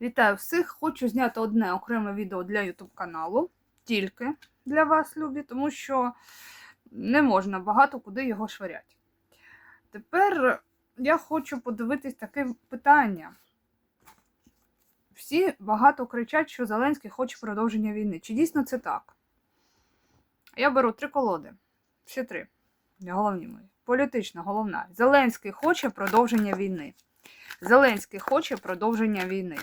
Вітаю всіх! Хочу зняти одне окреме відео для YouTube каналу, тільки для вас, любі, тому що не можна багато куди його швиряти. Тепер я хочу подивитись таке питання. Всі багато кричать, що Зеленський хоче продовження війни. Чи дійсно це так? Я беру три колоди. Всі три. Головні мої. Політична, головна. Зеленський хоче продовження війни. Зеленський хоче продовження війни.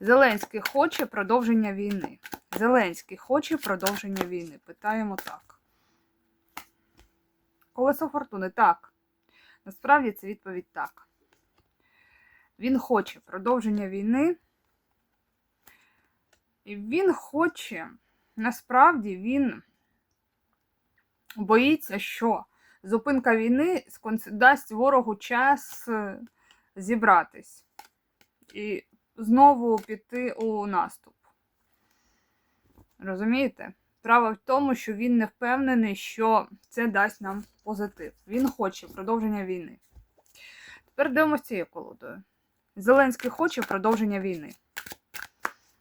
Зеленський хоче продовження війни. Зеленський хоче продовження війни. Питаємо так. Колесо фортуни так. Насправді це відповідь так. Він хоче продовження війни. І він хоче, насправді, він боїться, що зупинка війни дасть ворогу час е, зібратись і знову піти у наступ. Розумієте? Справа в тому, що він не впевнений, що це дасть нам позитив. Він хоче продовження війни. Тепер дивимося цією колодою. Зеленський хоче продовження війни.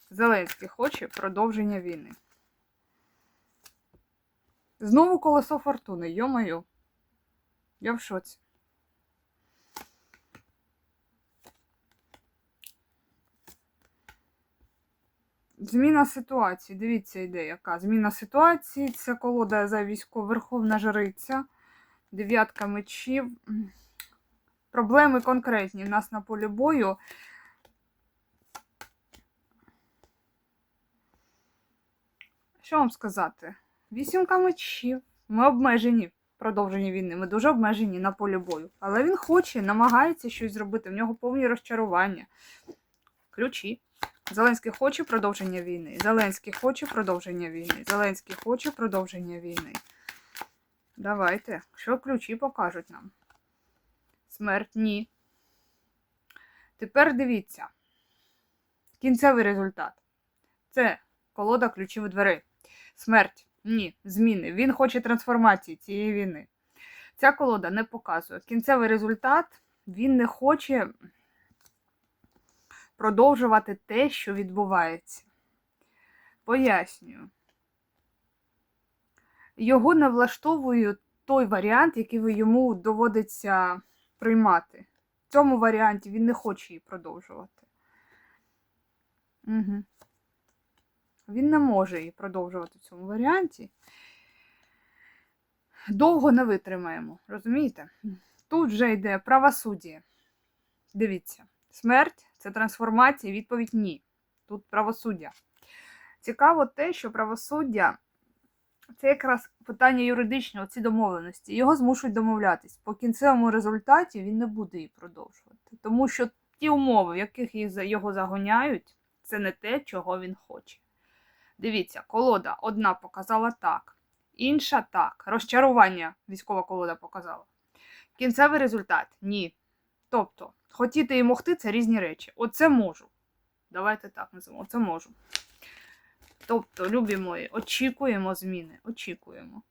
Зеленський хоче продовження війни. Знову колесо фортуни, йо-моє. Я в шоці. Зміна ситуації. Дивіться, йде яка. Зміна ситуації. Це колода за військово Верховна Жриця. Дев'ятка мечів. Проблеми конкретні в нас на полі бою. Що вам сказати? Вісімка мечів. Ми обмежені в продовженні війни. Ми дуже обмежені на полі бою. Але він хоче, намагається щось зробити. В нього повні розчарування. Ключі. Зеленський хоче продовження війни. Зеленський хоче продовження війни. Зеленський хоче продовження війни. Давайте. Що ключі покажуть нам? Смерть ні. Тепер дивіться. Кінцевий результат. Це колода ключів дверей. Смерть. Ні. Зміни. Він хоче трансформації цієї війни. Ця колода не показує. Кінцевий результат він не хоче продовжувати те, що відбувається. Пояснюю. Його не влаштовує той варіант, який йому доводиться приймати. В цьому варіанті він не хоче її продовжувати. Угу. Він не може її продовжувати в цьому варіанті. Довго не витримаємо, розумієте? Тут вже йде правосуддя. Дивіться, смерть це трансформація, відповідь ні. Тут правосуддя. Цікаво те, що правосуддя це якраз питання юридичне, оці домовленості. Його змушують домовлятись. По кінцевому результаті він не буде її продовжувати. Тому що ті умови, в яких його загоняють, це не те, чого він хоче. Дивіться, колода одна показала так, інша так. Розчарування військова колода показала. Кінцевий результат ні. Тобто, хотіти і могти це різні речі. Оце можу. Давайте так називаємо. Оце можу. Тобто, любі мої, очікуємо зміни. Очікуємо.